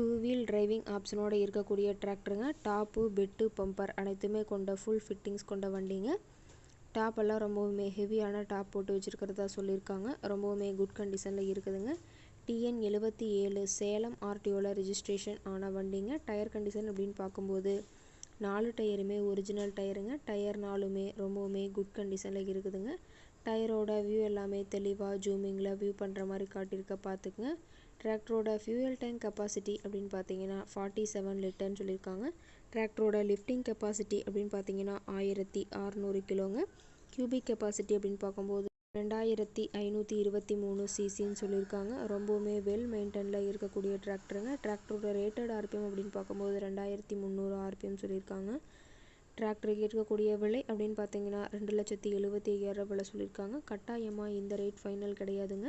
Two wheel driving ஆப்ஷனோட இருக்கக்கூடிய டிராக்டருங்க. Top bed bumper அனைத்துமே கொண்ட ஃபுல் ஃபிட்டிங்ஸ் கொண்ட வண்டிங்க. டாப்பெல்லாம் ரொம்பவுமே ஹெவியான டாப் போட்டு வச்சுருக்கிறதா சொல்லியிருக்காங்க. ரொம்பவுமே குட் கண்டிஷனில் இருக்குதுங்க. டிஎன் எழுபத்தி ஏழு சேலம் ஆர்டிஓவில் ரிஜிஸ்ட்ரேஷன் ஆன வண்டிங்க. டயர் கண்டிஷன் அப்படின்னு பார்க்கும்போது நாலு டயருமே ஒரிஜினல் டயருங்க டயர் நாலுமே ரொம்பவுமே குட் கண்டிஷனில் இருக்குதுங்க. டயரோட வியூ எல்லாமே தெளிவாக ஜூமிங்கில் வியூ பண்ணுற மாதிரி காட்டியிருக்க பார்த்துக்குங்க. டிராக்டரோட ஃபியூயல் டேங்க் கெப்பாசிட்டி அப்படின்னு பார்த்தீங்கன்னா ஃபார்ட்டி செவன் லிட்டர்னு சொல்லியிருக்காங்க. டிராக்டரோட லிஃப்டிங் கெப்பாசிட்டி அப்படின்னு பார்த்தீங்கன்னா ஆயிரத்தி அறநூறு கிலோங்க கியூபிக் கெப்பாசிட்டி அப்படின்னு பார்க்கும்போது ரெண்டாயிரத்தி ஐநூற்றி இருபத்தி மூணு சிசின்னு சொல்லியிருக்காங்க. ரொம்பவுமே வெல் மெயின்டெனில் இருக்கக்கூடிய டிராக்டருங்க டிராக்டரோட ரேட்டட் ஆர்பிஎம் அப்படின்னு பார்க்கும்போது ரெண்டாயிரத்தி முந்நூறு ஆர்பிஎம் சொல்லியிருக்காங்க. டிராக்டருக்கு இருக்கக்கூடிய விலை அப்படின்னு பார்த்தீங்கன்னா ரெண்டு லட்சத்தி எழுபத்தி ஐயாயிரம் விலை சொல்லியிருக்காங்க. கட்டாயமாக இந்த ரேட் ஃபைனல் கிடையாதுங்க.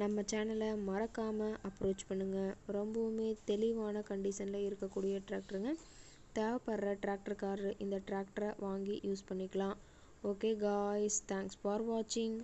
நம்ம சேனலை மறக்காமல் அப்ரோச் பண்ணுங்கள் ரொம்பவுமே தெளிவான கண்டிஷனில் இருக்கக்கூடிய டிராக்டருங்க தேவைப்படுற டிராக்டர்காரர் இந்த டிராக்டரை வாங்கி யூஸ் பண்ணிக்கலாம். ஓகே காய்ஸ் தேங்க்ஸ் ஃபார் வாட்சிங்